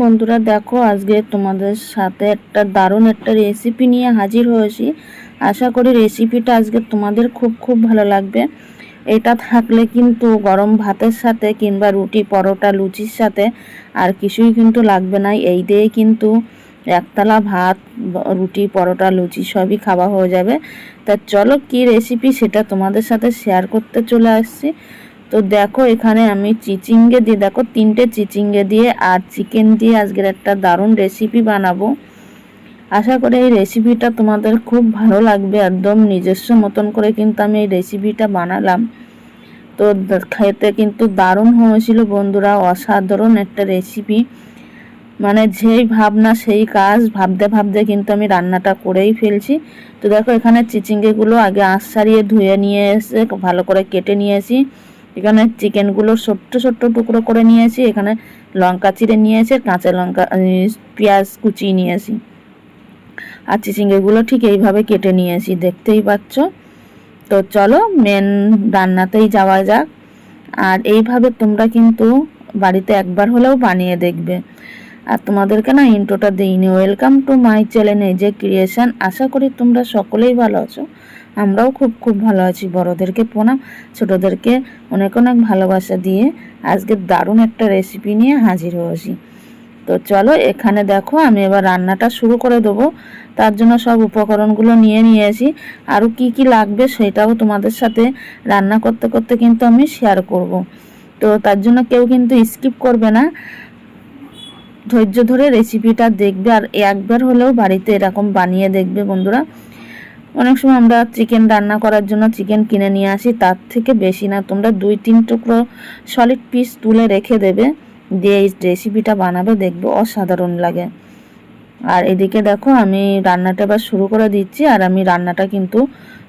বন্ধুরা, দেখো আজকে তোমাদের সাথে একটা দারুণ একটা রেসিপি নিয়ে হাজির হয়েছি। আশা করি রেসিপিটা আজকে তোমাদের খুব খুব ভালো লাগবে। এটা থাকলে কিন্তু গরম ভাতের সাথে কিংবা রুটি, পরোটা, লুচির সাথে আর কিছুই কিন্তু লাগবে না। এই দিয়ে কিন্তু একতলা ভাত, রুটি, পরোটা, লুচি সবই খাওয়া হয়ে যাবে। তা চলো কি রেসিপি সেটা তোমাদের সাথে শেয়ার করতে চলে আসছি। তো দেখো এখানে আমি চিচিঙ্গে দিয়ে, দেখো তিনটে চিচিঙ্গে দিয়ে আর চিকেন দিয়ে আজকের একটা দারুণ রেসিপি বানাবো। আশা করি এই রেসিপিটা তোমাদের খুব ভালো লাগবে, একদম নিজস্ব মতন করে কিন্তু আমি এই রেসিপিটা বানালাম। তো খেতে কিন্তু দারুণ হয়েছিল বন্ধুরা, অসাধারণ একটা রেসিপি মানে যেই ভাবনা, সেই কাজ ভাবতে ভাবতে কিন্তু আমি রান্নাটা করেই ফেলছি। তো দেখো এখানে চিচিঙ্গেগুলো আগে আঁশ সারিয়ে ধুয়ে নিয়ে এসে ভালো করে কেটে নিয়েছি। এখানে চিকেনগুলো ছোট্ট ছোট্ট টুকরো করে নিয়েছি, এখানে লঙ্কা চিড়ে নিয়েছি, কাঁচা লঙ্কা পেঁয়াজ কুচিয়ে নিয়েছি। আর চিচিঙ্গেগুলো ঠিক এইভাবে কেটে নিয়েছি, দেখতেই পাচ্ছ? তো চলো মেন রান্নাতেই যাওয়া যাক। আর এইভাবে তোমরা কিন্তু বাড়িতে একবার হলেও বানিয়ে দেখবে। আর তোমাদেরকে না ইন্ট্রোটা দিইনি। ওয়েলকাম টু মাই চ্যানেল যে ক্রিয়েশন আশা করি তোমরা সকলেই ভালো আছো। আমরাও খুব খুব ভালো আছি। বড়দেরকে প্রণাম, ছোটোদেরকে অনেক অনেক ভালোবাসা দিয়ে আজকে দারুণ একটা রেসিপি নিয়ে হাজির হয়েছি তো চলো, এখানে দেখো, আমি এবার রান্নাটা শুরু করে দেবো। তার জন্য সব উপকরণগুলো নিয়ে নিয়েছি আরও কি কি লাগবে সেটাও তোমাদের সাথে রান্না করতে করতে কিন্তু আমি শেয়ার করব। তো তার জন্য কেউ কিন্তু স্কিপ করবে না। ধৈর্য ধরে রেসিপিটা দেখবে আর একবার হলেও বাড়িতে এরকম বানিয়ে দেখবে বন্ধুরা। অনেক সময় আমরা চিকেন রান্না করার জন্য চিকেন কিনে নিয়ে আসি, তার থেকে বেশি না। তোমরা দুই, তিন টুকরো সলিড পিস তুলে রেখে দেবে, দিয়ে এই রেসিপিটা বানাবে, দেখবে অসাধারণ লাগে। আর এদিকে দেখো, আমি রান্নাটা এবার শুরু করে দিচ্ছি, আর আমি রান্নাটা কিন্তু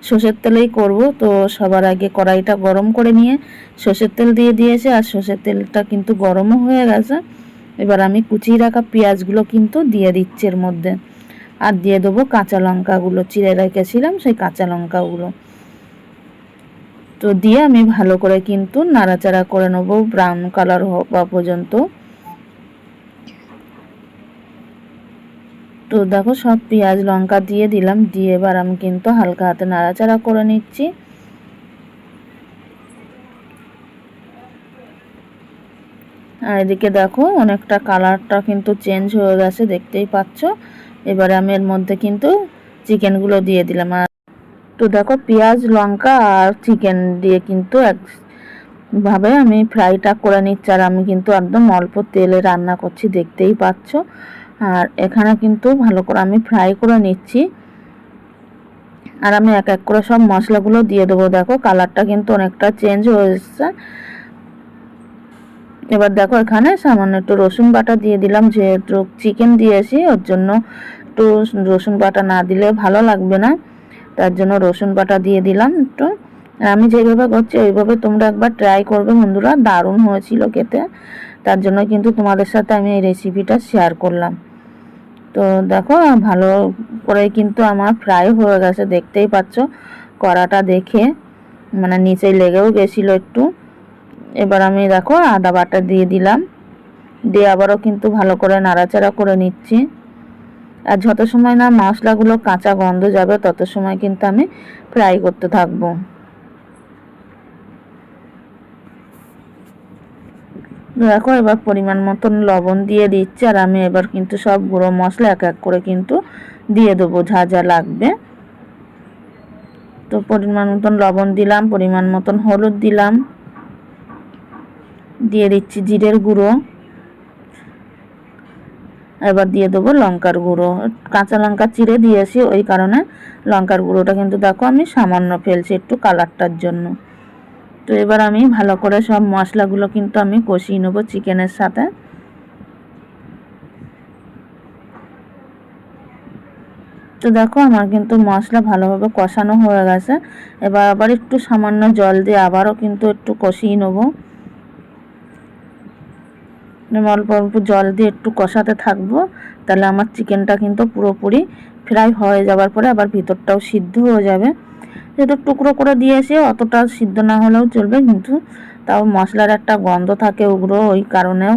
সর্ষের তেলেই করব। তো সবার আগে কড়াইটা গরম করে নিয়ে সর্ষের তেল দিয়ে দিয়েছে, আর সর্ষের তেলটা কিন্তু গরমও হয়ে গেছে। এবার আমি কুচিয়ে রাখা পেঁয়াজগুলো কিন্তু দিয়ে দিচ্ছি এর মধ্যে। আর দিয়ে দেবো কাঁচা লঙ্কাগুলো। চিড়ে রেখেছিলাম সেই কাঁচা লঙ্কাগুলো। তো দিয়ে আমি ভালো করে কিন্তু নাড়াচাড়া করে নেব ব্রাউন কালার হওয়া পর্যন্ত। তো দেখো সব পেঁয়াজ, লঙ্কা দিয়ে দিলাম। দিয়ে এবার আমি কিন্তু হালকা হাতে নাড়াচাড়া করে নিচ্ছি। আর এদিকে দেখো অনেকটা কালারটা কিন্তু চেঞ্জ হয়ে গেছে, দেখতেই পাচ্ছ। এবারে আমি এর মধ্যে কিন্তু চিকেনগুলো দিয়ে দিলাম। আর তো দেখো পেঁয়াজ, লঙ্কা আর চিকেন দিয়ে কিন্তু একভাবে আমি ফ্রাইটা করে নিচ্ছি। আর আমি কিন্তু একদম অল্প তেলে রান্না করছি, দেখতেই পাচ্ছ। আর এখানে কিন্তু ভালো করে আমি ফ্রাই করে নিচ্ছি। আর আমি এক এক করে সব মশলাগুলো দিয়ে দেবো। দেখো কালারটা কিন্তু অনেকটা চেঞ্জ হয়ে এসছে এবার দেখো এখানে সামান্য একটু রসুন বাটা দিয়ে দিলাম, যেহেতু চিকেন দিয়েছি ওর জন্য একটু রসুন বাটা না দিলে ভালো লাগবে না। তার জন্য রসুন বাটা দিয়ে দিলাম একটু। আমি যেভাবে করছি, ওইভাবে তোমরা একবার ট্রাই করবে বন্ধুরা, দারুণ হয়েছিল খেতে। তার জন্য কিন্তু তোমাদের সাথে আমি এই রেসিপিটা শেয়ার করলাম। তো দেখো, ভালো করে কিন্তু আমার ফ্রাই হয়ে গেছে, দেখতেই পাচ্ছ, কড়াটা দেখে মানে নিচে লেগেও গেছিল একটু। এবার আমি দেখো আদা বাটা দিয়ে দিলাম। দিয়ে আবারও কিন্তু ভালো করে নাড়াচাড়া করে নিচ্ছি। আর যত সময় না মশলাগুলো কাঁচা গন্ধ যাবে, তত সময় কিন্তু আমি ফ্রাই করতে থাকব। দেখো এবার পরিমাণ মতন লবণ দিয়ে দিচ্ছি, আর আমি এবার কিন্তু সব গুঁড়ো মশলা এক এক করে কিন্তু দিয়ে দেবো, যা যা লাগবে। তো পরিমাণ মতন লবণ দিলাম, পরিমাণ মতন হলুদ দিলাম। দিয়ে দিচ্ছি জিরের গুঁড়ো। এবার দিয়ে দেবো লঙ্কার গুঁড়ো। কাঁচা লঙ্কা চিড়ে দিয়েছি, ওই কারণে লঙ্কার গুঁড়োটা কিন্তু দেখো আমি সামান্য ফেলছি একটু কালারটার জন্য। তো এবার আমি ভালো করে সব মশলাগুলো কিন্তু আমি কষিয়ে নেব চিকেনের সাথে। তো দেখো আমার কিন্তু মশলা ভালোভাবে কষানো হয়ে গেছে। এবার আবার একটু সামান্য জল দিয়ে আবারও কিন্তু একটু কষিয়ে নেব। আমি অল্প অল্প জল দিয়ে একটু কষাতে থাকব, তাহলে আমার চিকেনটা কিন্তু পুরোপুরি ফ্রাই হয়ে যাওয়ার পরে আবার ভিতরটাও সিদ্ধ হয়ে যাবে। যেহেতু টুকরো করে দিয়েছে, অতটা সিদ্ধ না হলেও চলবে কিন্তু তাও মশলার একটা গন্ধ থাকে উগ্র, ওই কারণেও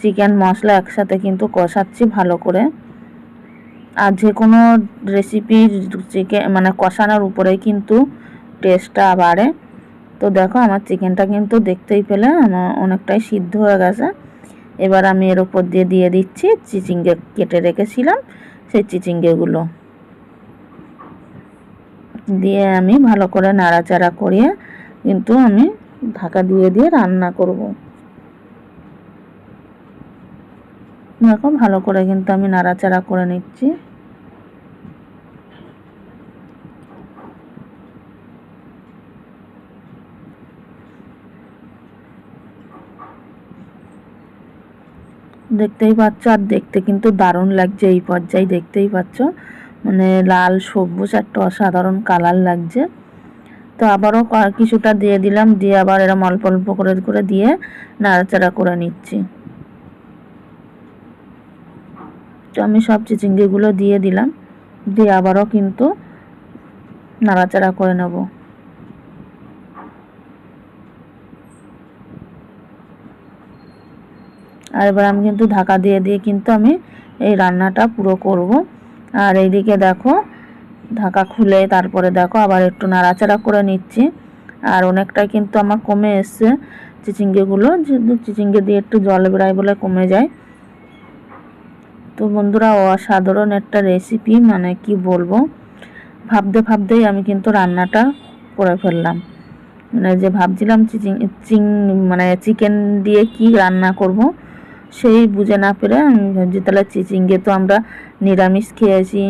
চিকেন মশলা একসাথে কিন্তু কষাচ্ছি ভালো করে। আর যে কোনো রেসিপি চিকেন মানে কষানোর উপরেই কিন্তু টেস্টটা বাড়ে। তো দেখো, আমার চিকেনটা কিন্তু দেখতেই পেলে, আমার অনেকটাই সিদ্ধ হয়ে গেছে। এবার আমি এর উপর দিয়ে দিয়ে দিচ্ছি চিচিঙ্গে কেটে রেখেছিলাম, সেই চিচিঙ্গেগুলো। দিয়ে আমি ভালো করে নাড়াচাড়া করিয়ে কিন্তু আমি ঢাকা দিয়ে দিয়ে রান্না করব। দেখো ভালো করে কিন্তু আমি নাড়াচাড়া করে নিচ্ছি। দেখতেই পাচ্ছ, আর দেখতে কিন্তু দারুণ লাগছে এই পর্যায়ে, দেখতেই পাচ্ছ। মানে লাল, সবুজ একটা অসাধারণ কালার লাগছে। তো আবারও কিছুটা দিয়ে দিলাম, দিয়ে আবার এরম অল্প অল্প করে করে দিয়ে নাড়াচাড়া করে নিচ্ছি। তো আমি সব চিচিঙ্গিগুলো দিয়ে দিলাম, দিয়ে আবারও কিন্তু নাড়াচাড়া করে নেব। আর এবার আমি কিন্তু ঢাকা দিয়ে দিয়ে কিন্তু আমি এই রান্নাটা পুরো করব। আর এইদিকে দেখো, ঢাকা খুলে তারপরে দেখো আবার একটু নাড়াচাড়া করে নিচ্ছি। আর অনেকটা কিন্তু আমার কমে এসছে চিচিঙ্গেগুলো, যেহেতু চিচিঙ্গে দিয়ে একটু জল বেড়ায় বলে কমে যায়। তো বন্ধুরা, অসাধারণ একটা রেসিপি মানে কি বলব? ভাবতে ভাবতেই আমি কিন্তু রান্নাটা করে ফেললাম। মানে যে ভাবছিলাম চিচিং, চিং মানে চিকেন দিয়ে কি রান্না করব সেই বুঝে না পেরে ভাবছি, তাহলে চিচিঙ্গে তো আমরা নিরামিষ খেয়েছি,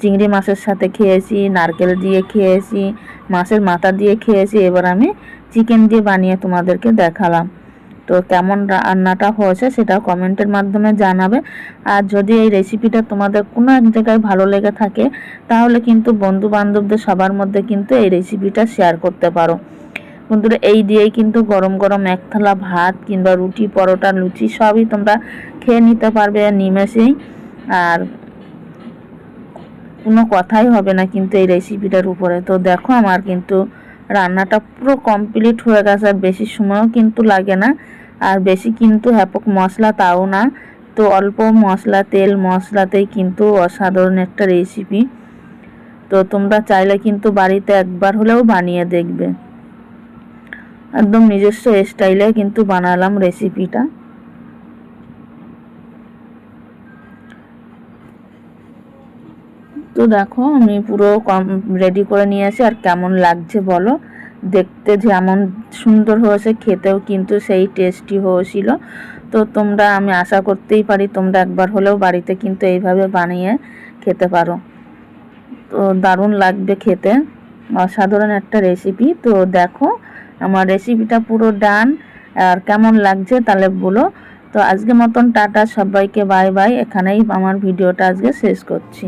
চিংড়ি মাছের সাথে খেয়েছি, নারকেল দিয়ে খেয়েছি, মাছের মাথা দিয়ে খেয়েছি, এবার আমি চিকেন দিয়ে বানিয়ে তোমাদেরকে দেখালাম। তো কেমন রান্নাটা হয়েছে সেটা কমেন্টের মাধ্যমে জানাবে। আর যদি এই রেসিপিটা তোমাদের কোনো এক জায়গায় ভালো লেগে থাকে, তাহলে কিন্তু বন্ধু বান্ধবদের সবার মধ্যে কিন্তু এই রেসিপিটা শেয়ার করতে পারো। বন্ধুরা, এই দিয়েই কিন্তু গরম গরম এক থালা ভাত কিংবা রুটি, পরোটা, লুচি সবই তোমরা খেয়ে নিতে পারবে নিমেষেই। আর কোনো কথাই হবে না কিন্তু এই রেসিপিটার উপরে। তো দেখো আমার কিন্তু রান্নাটা পুরো কমপ্লিট হয়ে গেছে, আর বেশি সময়ও কিন্তু লাগে না। আর বেশি কিন্তু হ্যাপক মশলা তাও না। তো অল্প মশলা, তেল মশলাতেই কিন্তু অসাধারণ একটা রেসিপি তো তোমরা চাইলে কিন্তু বাড়িতে একবার হলেও বানিয়ে দেখবে। একদম নিজস্ব স্টাইলে কিন্তু বানালাম রেসিপিটা তো দেখো, আমি পুরো কম রেডি করে নিয়ে আসি আর কেমন লাগছে বলো? দেখতে যেমন সুন্দর হয়েছে, খেতেও কিন্তু সেই টেস্টি হয়েছিল। তো তোমরা, আমি আশা করতেই পারি তোমরা একবার হলেও বাড়িতে কিন্তু এইভাবে বানিয়ে খেতে পারো। তো দারুণ লাগবে খেতে। অসাধারণ একটা রেসিপি তো দেখো আমার রেসিপিটা পুরো ডান আর কেমন লাগছে তাহলে বলো। তো আজকে মতন টাটা, সবাইকে বাই বাই এখানেই আমার ভিডিওটা আজকে শেষ করছি।